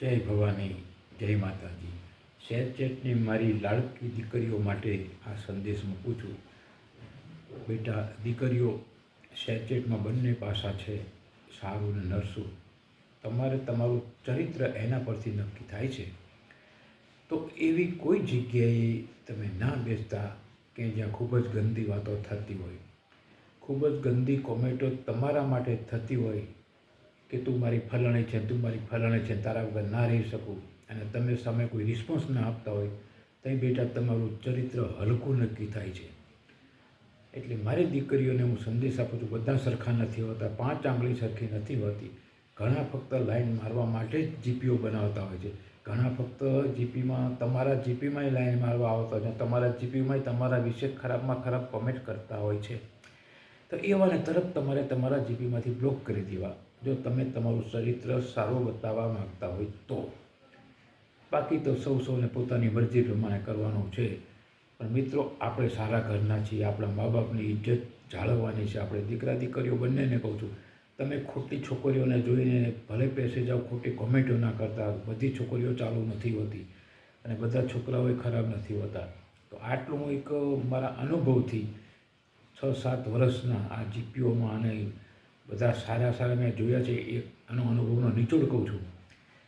જય ભવાની, જય માતાજી. શેર ચેટની મારી લાડકી દીકરીઓ માટે આ સંદેશ મૂકું છું. બેટા, દીકરીઓ શેરચેટમાં બંને પાસા છે, સારું ને નરસું. તમારે તમારું ચરિત્ર એના પરથી નક્કી થાય છે. તો એવી કોઈ જગ્યાએ તમે ના બેસતા કે જ્યાં ખૂબ જ ગંદી વાતો થતી હોય. ખૂબ જ ગંદી કોમેન્ટો તમારા માટે થતી હોય. કે તું મારી ફલાણી છે, તું મારી ફલાણી છે, તારા વગર ના રહી શકું. અને તમે સામે કોઈ રિસ્પોન્સ ના આપતા હોય તો બેટા તમારું ચરિત્ર હલકું નક્કી થાય છે. એટલે મારી દીકરીઓને હું સંદેશ આપું છું, બધા સરખા નથી હોતા, પાંચ આંગળી સરખી નથી હોતી. ઘણા ફક્ત લાઈન મારવા માટે જ જીપીઓ બનાવતા હોય છે. ઘણા ફક્ત જીપીમાં તમારા જીપીમાંય લાઈન મારવા આવતા હોય છે, તમારા જીપીમાંય તમારા વિશે ખરાબમાં ખરાબ કોમેન્ટ કરતા હોય છે. તો એવાને તરત તમારે તમારા જીપીમાંથી બ્લોક કરી દેવા. જો તમે તમારું ચરિત્ર સારું બતાવવા માગતા હોય તો. બાકી તો સૌ સૌને પોતાની મરજી પ્રમાણે કરવાનું છે. પણ મિત્રો, આપણે સારા ઘરના છીએ, આપણા મા બાપની ઇજ્જત જાળવવાની છે. આપણે દીકરા દીકરીઓ બંનેને કહું છું, તમે ખોટી છોકરીઓને જોઈને ભલે પેસે જાઓ, ખોટી કોમેન્ટો ના કરતા બધી છોકરીઓ ચાલુ નથી હોતી અને બધા છોકરાઓએ ખરાબ નથી હોતા. તો આટલું એક મારા અનુભવથી છ સાત વર્ષના આ જીપીઓમાં અને બધા સારા સારા મેં જોયા છે, એ આનો અનુભવનો નિચોડ કહું છું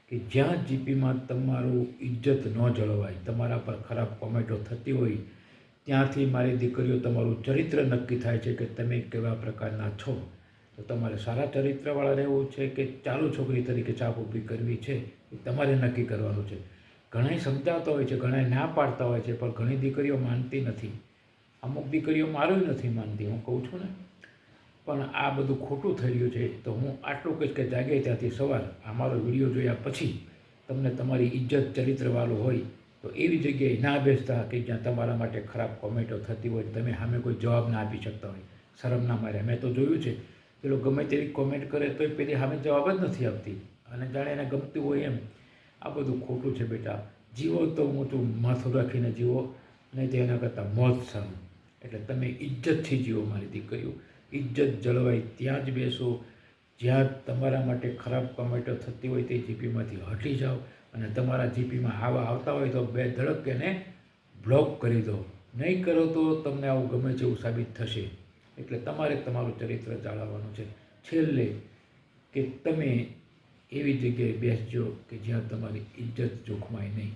કે જ્યાં જીપીમાં તમારું ઇજ્જત ન જળવાય, તમારા પર ખરાબ કોમેન્ટો થતી હોય, ત્યાંથી મારી દીકરીઓ તમારું ચરિત્ર નક્કી થાય છે કે તમે કેવા પ્રકારના છો. તો તમારે સારા ચરિત્રવાળા રહેવું છે કે ચાલુ છોકરી તરીકે છાપ ઊભી કરવી છે, એ તમારે નક્કી કરવાનું છે. ઘણાય સમજાવતા હોય છે ઘણા ના પાડતા હોય છે, પણ ઘણી દીકરીઓ માનતી નથી. અમુક દીકરીઓ મારું નથી માનતી, હું કહું છું ને. પણ આ બધું ખોટું થઈ રહ્યું છે, તો હું આટલું કહીશ કે જાગે ત્યાંથી સવાર અમારો વીડિયો જોયા પછી તમને તમારી ઇજ્જત ચરિત્રવાળું હોય તો એવી જગ્યાએ ના બેસતા કે જ્યાં તમારા માટે ખરાબ કોમેન્ટો થતી હોય, તમે સામે કોઈ જવાબ ના આપી શકતા હોય. શરમ ના માર્યા મેં તો જોયું છે, પેલો ગમે તેવી કોમેન્ટ કરે તોય પેલી સામે જવાબ જ નથી આપતી અને જાણે એને ગમતું હોય એમ. આ બધું ખોટું છે બેટા. જીવો તો મોટું માથું રાખીને જીવો, નહીં તો એના કરતાં મોત સારું. એટલે તમે ઇજ્જતથી જીવો મારી દીકરીઓ. ઇજ્જત જળવાય ત્યાં જ બેસો. જ્યાં તમારા માટે ખરાબ કમેન્ટો થતી હોય તે જીપીમાંથી હટી જાઓ અને તમારા જીપીમાં આવા આવતા હોય તો બે ધડક એને બ્લોક કરી દો. નહીં કરો તો તમને આવું ગમે એવું સાબિત થશે. એટલે તમારે તમારું ચરિત્ર જાળવવાનું છે. છેલ્લે કે તમે એવી જગ્યાએ બેસજો કે જ્યાં તમારી ઇજ્જત જોખમાય નહીં.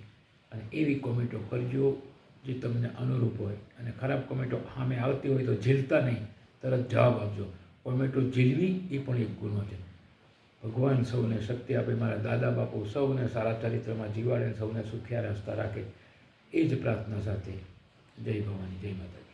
અને એવી કોમેન્ટો કરજો જે તમને અનુરૂપ હોય. અને ખરાબ કોમેન્ટો સામે આવતી હોય તો ઝીલતા નહીં. તરત જવાબ આપજો. ટોમેટો જીલવી એ પણ એક ગુનો છે. ભગવાન સૌને શક્તિ આપે, મારા દાદા બાપુ સૌને સારા ચરિત્રમાં જીવાડે સૌને સુખ્યા રસ્તા રાખે. એ જ પ્રાર્થના સાથે જય ભવાની, જય માતા